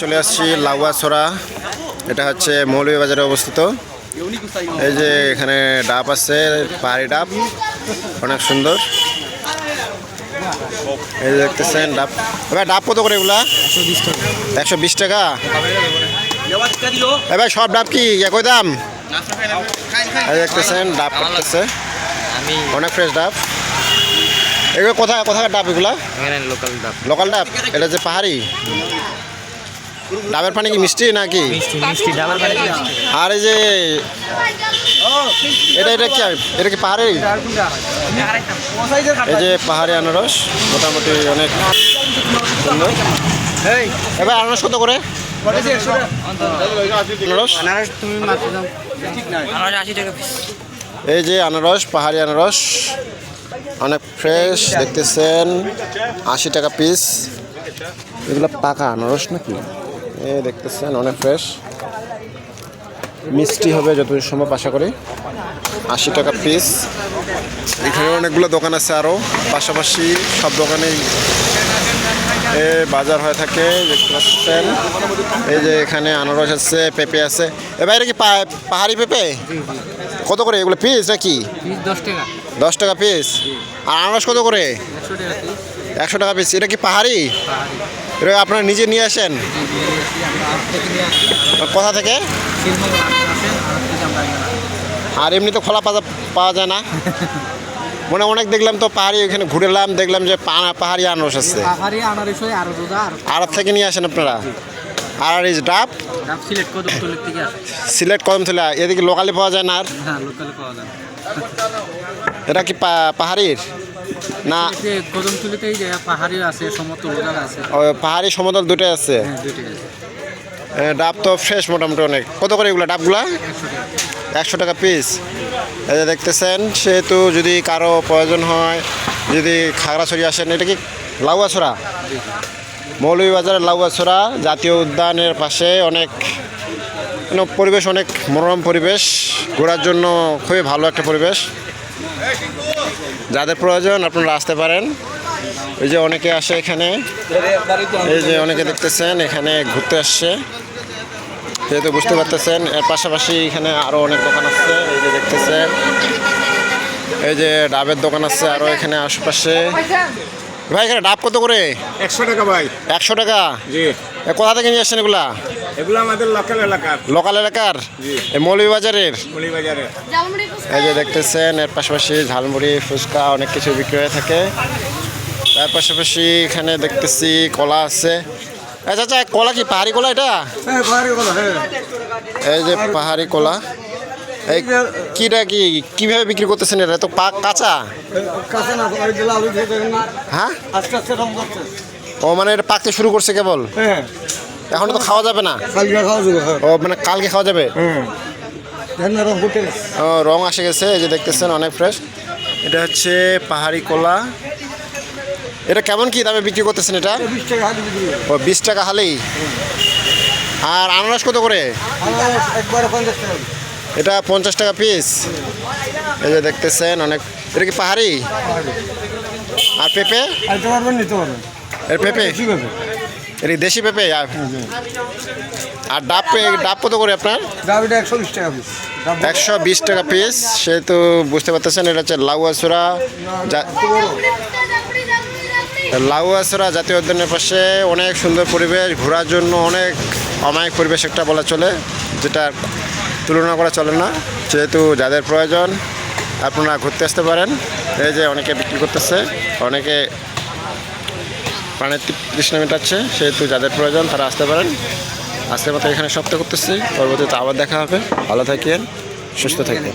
চলে আসছি লাউয়াছড়া। এটা হচ্ছে মৌলভীবাজারে অবস্থিত। এই যে এখানে ডাব আছে পাহাড়ি ডাব। অনেক সুন্দর। এই যে দেখতেছেন ডাব। এবার ডাব কত করে এগুলা? একশো বিশ টাকা। এবার সব ডাব কি? একই দাম? এই দেখতেছেন ডাব করতেছে অনেক ফ্রেশ ডাব। এগুলো কোথায় কোথাকার ডাব এগুলা? লোকাল ডাব। লোকাল ডাব? এটা যে পাহাড়ি? ডাবের পানি কি মিষ্টি নাকি? মিষ্টি মিষ্টি ডাবের পানি আর এই যে এটা এটা কি এটা কি পাহাড়ে? এই যে পাহাড়ি আনারস মোটামুটি অনেক সুন্দর। এবার আনারস কত করে? এই যে আনারস পাহাড়ি আনারস অনেক ফ্রেশ দেখতেছেন আশি টাকা পিস। এগুলো পাকা আনারস নাকি? এ দেখতেছেন অনেক ফ্রেশ মিষ্টি হবে যতদূর সম্ভব আশা করি। আশি টাকা পিস এখানে অনেকগুলো দোকান আছে আরও পাশাপাশি সব দোকানেই এ বাজার হয়ে থাকে দেখতে পাচ্ছেন। এই যে এখানে আনারস আছে পেঁপে আছে। এ বাইরে কি পাহাড়ি পেঁপে? কত করে? এগুলো পিস নাকি? দশ টাকা। দশ টাকা পিস আর আনারস কত করে? একশো টাকা পিস এটা কি পাহাড়ি। এটা আপনারা নিজে নিয়ে আসেন? কোথা থেকে? আর এমনি তো খোলা পাতা পাওয়া যায় না। মনে অনেক দেখলাম তো পাহাড়ি ওইখানে ঘুরেলাম দেখলাম যে পাহাড়ি আনারস আছে। আরও থেকে নিয়ে আসেন আপনারা? আর যে ডাব? সিলেট কদম থেকে এদিকে লোকালি পাওয়া যায় না আর? হ্যাঁ এটা কি পাহাড়ির? না। পাহাড়ি আছে সমতল আছে। পাহাড়ি সমতল দুটোই আছে? হ্যাঁ ডাব তো ফ্রেশ মোটামুটি অনেক। কত করে এগুলো ডাবগুলা? একশো টাকা। পিস এই যে দেখতেছেন সেহেতু যদি কারও প্রয়োজন হয় যদি খাগড়াছড়ি আসেন এটা কি লাউয়াছড়া? মৌলভীবাজারের লাউয়াছড়া জাতীয় উদ্যানের পাশে অনেক মানে পরিবেশ অনেক মনোরম পরিবেশ ঘোরার জন্য খুবই ভালো একটা পরিবেশ। যাদের প্রয়োজন আপনারা আসতে পারেন। ওই যে অনেকে আসে এখানে। এই যে অনেকে দেখতেছেন, এখানে ঘুরতে আসছে। যেহেতু বুঝতে পারতেছেন, এর পাশাপাশি এখানে আরও অনেক দোকান আছে। এই যে দেখতেছেন। এই যে ডাবের দোকান আছে আরও এখানে আশেপাশে। ভাই এখানে ডাব কত করে? একশো টাকা ভাই। একশো টাকা? জি। কোথা থেকে নিয়ে আসছেন এগুলা? এগুলো আমাদের লোকাল এলাকার। লোকাল এলাকার? মৌলভীবাজারের? মলিবাজারে এই যে দেখতেছেন এর পাশাপাশি ঝালমুড়ি ফুচকা অনেক কিছু বিক্রি হয়ে থাকে। তার পাশাপাশি এখানে দেখতেছি কলা আছে। আচ্ছা আচ্ছা কলা কি পাহাড়ি কলা এটা? হ্যাঁ হ্যাঁ। এই যে পাহাড়ি কলা। এই কিটা কি কীভাবে বিক্রি করতেছেন এটা? তো পাক কাঁচা? হ্যাঁ? ও মানে এটা পাকতে শুরু করছে কেবল? হ্যাঁ। এখন তো খাওয়া যাবে না? হ্যাঁ। ও মানে কালকে খাওয়া যাবে? হ্যাঁ। ও রং আসে গেছে এই যে দেখতেছেন অনেক ফ্রেশ এটা হচ্ছে পাহাড়ি কলা। এটা কেমন কি দামে বিক্রি করতেছেন এটা। ও বিশ টাকা হালেই আর আনারস কত করে? একবারে পঞ্চাশ টাকা। এটা পঞ্চাশ টাকা পিস এই যে দেখতেছেন অনেক এটা কি পাহাড়ি? আর পেঁপে? তো এর পেঁপে? এটা দেশি পেঁপে। আর ডাব ডাব কত করে আপনার? একশো বিশ টাকা পিস পিস সেহেতু বুঝতে পারতেছেন এটা হচ্ছে লাউয়াসুরা লাউয়াসুরা জাতীয় উদ্যানের পাশে অনেক সুন্দর পরিবেশ ঘোরার জন্য অনেক অমায়িক পরিবেশ একটা বলা চলে যেটা তুলনা করা চলে না। যেহেতু যাদের প্রয়োজন, আপনারা ঘুরতে আসতে পারেন। এই যে অনেকে বিক্রি করতেছে, অনেকে প্রাণের তৃষ্ণা মেটাচ্ছে, সেহেতু যাদের প্রয়োজন তারা আসতে পারেন। আজকের মতো এখানে সপ্তাহ করতেছি। পরবর্তীতে আবার দেখা হবে। ভালো থাকেন, সুস্থ থাকবেন